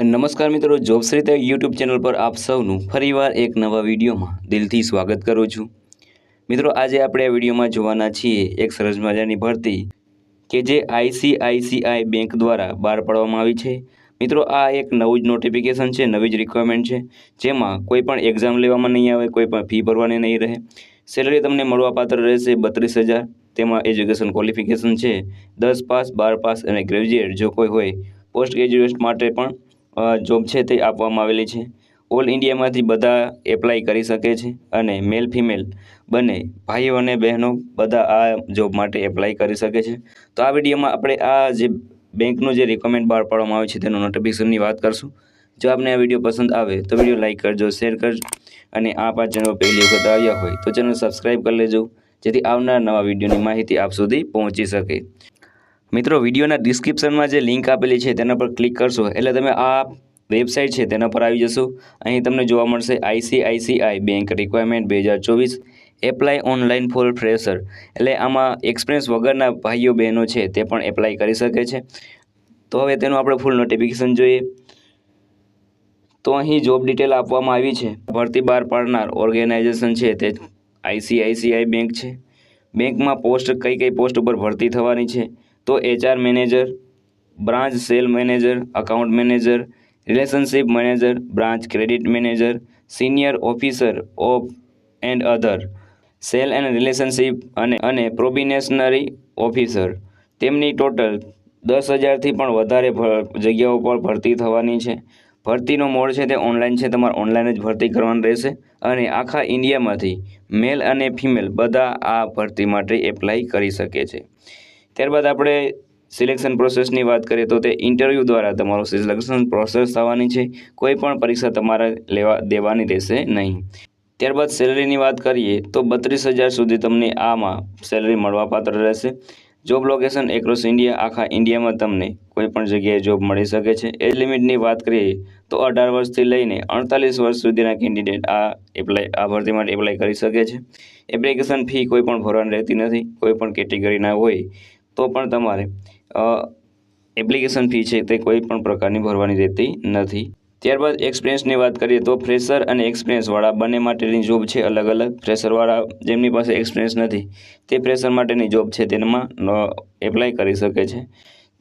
નમસ્કાર મિત્રો જોબ્સ રીતે યુટ્યુબ ચેનલ પર આપ સૌનું ફરીવાર એક નવા વિડીયોમાં દિલથી સ્વાગત કરું છું. મિત્રો, આજે આપણે આ વિડીયોમાં જોવાના છીએ એક સરસ મજાની ભરતી કે જે આઈસીઆઈસીઆઈ બેંક દ્વારા બહાર પાડવામાં આવી છે. મિત્રો, આ એક નવું જ નોટિફિકેશન છે, નવી જ રિક્વાયરમેન્ટ છે, જેમાં કોઈ પણ એક્ઝામ લેવામાં નહીં આવે, કોઈ પણ ફી ભરવાની નહીં રહે. સેલરી તમને મળવાપાત્ર રહેશે બત્રીસ હજાર. તેમાં એજ્યુકેશન ક્વોલિફિકેશન છે, દસ પાસ, બાર પાસ અને ગ્રેજ્યુએટ જો કોઈ હોય, પોસ્ટ ગ્રેજ્યુએટ માટે પણ જોબ છે તે આપવામાં આવેલી છે. ઓલ ઇન્ડિયામાંથી બધા એપ્લાય કરી શકે છે અને મેલ ફિમેલ બંને ભાઈઓ અને બહેનો બધા આ જોબ માટે એપ્લાય કરી શકે છે. તો આ વિડીયોમાં આપણે આ જે બેંકનું જે રિકમેન્ડ બહાર પાડવામાં આવે છે તેનું નોટિફિકેશનની વાત કરશું. જો આપને આ વીડિયો પસંદ આવે તો વીડિયો લાઇક કરજો શેર કરજો અને આ પાંચ ચેનલ પહેલી વખત આવ્યા હોય તો ચેનલ સબસ્ક્રાઈબ કરી લેજો જેથી આવનાર નવા વિડીયોની માહિતી આપ સુધી પહોંચી શકે. મિત્રો, વિડીયોના ડિસ્ક્રિપ્શનમાં જે લિંક આપેલી છે, તેના પર ક્લિક કરશો. એટલે તમે આ વેબસાઇટ છે, તેના પર આવી જશો. અહીં તમને જોવા મળશે આઈસીઆઈસીઆઈ બેંક રિક્વાયરમેન્ટ બે હજાર ચોવીસ. એપ્લાય ઓનલાઈન ફોર ફ્રેશર એટલે આમાં એક્સપિરિયન્સ વગરના ભાઈઓ, બહેનો છે, તે પણ એપ્લાય કરી શકે છે. તો હવે તેનું આપણે ફૂલ નોટિફિકેશન જોઈએ. તો અહીં જોબ ડિટેલ આપવામાં આવી છે. ભરતી બહાર પાડનાર ઓર્ગેનાઇઝેશન છે, તે આઈસીઆઈસીઆઈ બેંક છે. બેંકમાં પોસ્ટ કઈ કઈ પોસ્ટ ઉપર ભરતી થવાની છે. તો HR manager branch sale manager account manager relationship manager branch credit manager senior officer of and other sale and relationship અને અને પ્રોબિનેશનરી ઓફિસર તેમની ટોટલ દસ હજારથી પણ વધારે જગ્યાઓ પર ભરતી થવાની છે. ભરતીનો મોડ છે તે ઓનલાઈન છે, તમારે ઓનલાઈન જ ભરતી કરવાની રહેશે અને આખા ઇન્ડિયામાંથી મેલ અને ફિમેલ બધા આ ભરતી માટે એપ્લાય કરી શકે છે. ત્યારબાદ આપણે સિલેક્શન પ્રોસેસની વાત કરીએ તો તે ઇન્ટરવ્યૂ દ્વારા તમારો સિલેક્શન પ્રોસેસ થવાની છે. કોઈ પણ પરીક્ષા તમારે લેવા દેવાની રહેશે નહીં. ત્યારબાદ સેલરીની વાત કરીએ તો બત્રીસ હજાર સુધી તમને આમાં સેલરી મળવાપાત્ર રહેશે. જોબ લોકેશન એક્રોસ ઇન્ડિયા આખા ઇન્ડિયામાં તમને કોઈ પણ જગ્યાએ જોબ મળી શકે છે. એજ લિમિટની વાત કરીએ તો અઢાર વર્ષથી લઈને અડતાલીસ વર્ષ સુધીના કેન્ડિડેટ આ એપ્લાય આ ભરતી માટે એપ્લાય કરી શકે છે. એપ્લિકેશન ફી કોઈ પણ ભરવાની રહેતી નથી. કોઈ પણ કેટેગરીના હોય. તો પણ તમારે એપ્લિકેશન ફી છે તે કોઈ પણ પ્રકારની ભરવાની રહેતી નથી. ત્યારબાદ એક્સપિરિયન્સની વાત કરીએ તો ફ્રેશર અને એક્સપિરિયન્સવાળા બંને માટેની જોબ છે અલગ અલગ. ફ્રેશરવાળા જેમની પાસે એક્સપિરિયન્સ નથી, તે ફ્રેશર માટેની જોબ છે તેમાં એપ્લાય કરી શકે છે.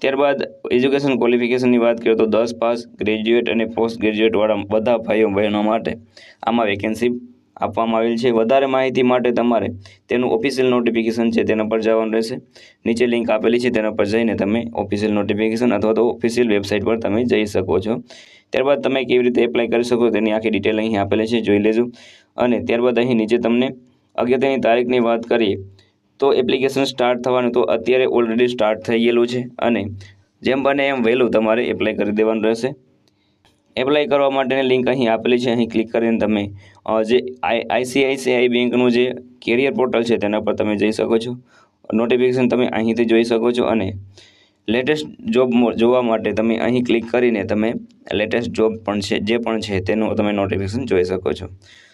ત્યારબાદ એજ્યુકેશન ક્વોલિફિકેશનની વાત કરીએ તો દસ પાસ ગ્રેજ્યુએટ અને પોસ્ટ ગ્રેજ્યુએટવાળા બધા ભાઈઓ બહેનો માટે આમાં વેકેન્સી આપવામાં આવેલ છે. વધારે માહિતી માટે તમારે તેનું ઓફિશિયલ નોટિફિકેશન છે તેના પર જવાનું રહેશે. નીચે લિંક આપેલી છે તેના પર જઈને તમે ઓફિશિયલ નોટિફિકેશન અથવા તો ઓફિશિયલ વેબસાઇટ પર તમે જઈ શકો છો. ત્યારબાદ તમે કેવી રીતે એપ્લાય કરી શકો તેની આખી ડિટેલ અહીં આપેલી છે. જોઈ લેજો. અને ત્યારબાદ અહીં નીચે તમને અગત્યની તારીખની વાત કરીએ તો એપ્લિકેશન સ્ટાર્ટ થવાનું તો અત્યારે ઓલરેડી સ્ટાર્ટ થઈ ગયેલું છે. અને જેમ બને એમ વહેલું તમારે એપ્લાય કરી દેવાનું રહેશે. એપ્લાય કરવા માટેની લિંક અહીં આપેલી છે. અહીં ક્લિક કરીને તમે જે આઈ, આઈસીઆઈસીઆઈ બેંકનું જે કેરિયર પોર્ટલ છે તેના પર તમે જઈ શકો છો. નોટિફિકેશન તમે અહીંથી જોઈ શકો છો અને લેટેસ્ટ જોબ જોવા માટે તમે અહીં ક્લિક કરીને તમે લેટેસ્ટ જોબ પણ છે, જે પણ છે તેનું તમે નોટિફિકેશન જોઈ શકો છો.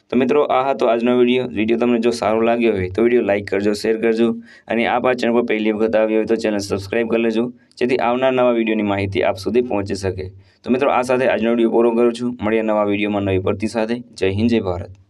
તો મિત્રો, આ હતો આજનો વીડિયો. વીડિયો તમને જો સારો લાગ્યો હોય તો વીડિયો લાઇક કરજો, શેર કરજો અને આ પાંચ ચેનલ પર પહેલી વખત આવી હોય તો ચેનલ સબસ્ક્રાઈબ કરી લેજો, જેથી આવનાર નવા વિડીયોની માહિતી આપ સુધી પહોંચી શકે. તો મિત્રો, આ સાથે આજનો વીડિયો પૂરો કરું છું. મળીએ નવા વિડીયોમાં નવી ભરતી સાથે. જય હિન્દ, જય ભારત.